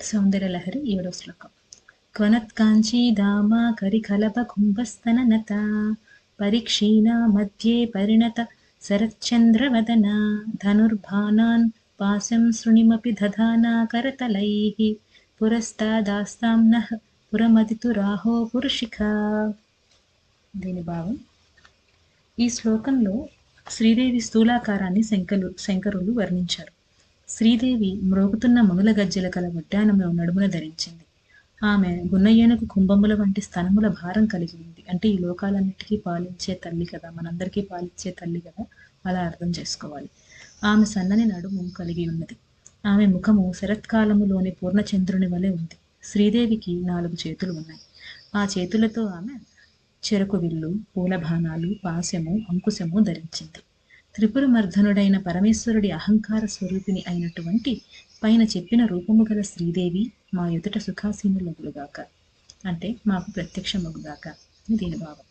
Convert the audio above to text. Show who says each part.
Speaker 1: సౌందర్యలహరి ఏడవ శ్లోకం. క్వనత్కాంచీదామా కరికలపకుంభస్తననత పరీక్షీణా మధ్యే పరిణత శరచ్చంద్రవదన ధనుర్భానాన్ పాశం శృణిమపి దధానా కరతలైః పురస్తాదాస్తాం నః పురమదితురాహో పురుషిక. దీని భావం ఈ శ్లోకంలో శ్రీదేవి స్థూలాకారాన్ని శంకరు శంకరులు వర్ణించారు. శ్రీదేవి మ్రోగుతున్న మనుల గజ్జెల కల వడ్డానంలో నడుమున ధరించింది. ఆమె గున్నయ్యనకు కుంభముల వంటి స్తనముల భారం కలిగి ఉంది అంటే ఈ లోకాలన్నిటికీ పాలించే తల్లి కదా మనందరికీ పాలించే తల్లి కదా అలా అర్థం చేసుకోవాలి. ఆమె సన్నని నడుము కలిగి ఉన్నది. ఆమె ముఖము శరత్కాలములోని పూర్ణచంద్రుని వలె ఉంది. శ్రీదేవికి నాలుగు చేతులు ఉన్నాయి. ఆ చేతులతో ఆమె చెరకు విల్లు పూలబాణాలు పాశము అంకుశము ధరించింది. త్రిపురమర్ధనుడైన పరమేశ్వరుడి అహంకార స్వరూపిణి అయినటువంటి పైన చెప్పిన రూపము గల శ్రీదేవి మా ఎదుట సుఖాసీనులగులుగాక. అంటే మాకు ప్రత్యక్షమగుగాక. అని దీని భావం.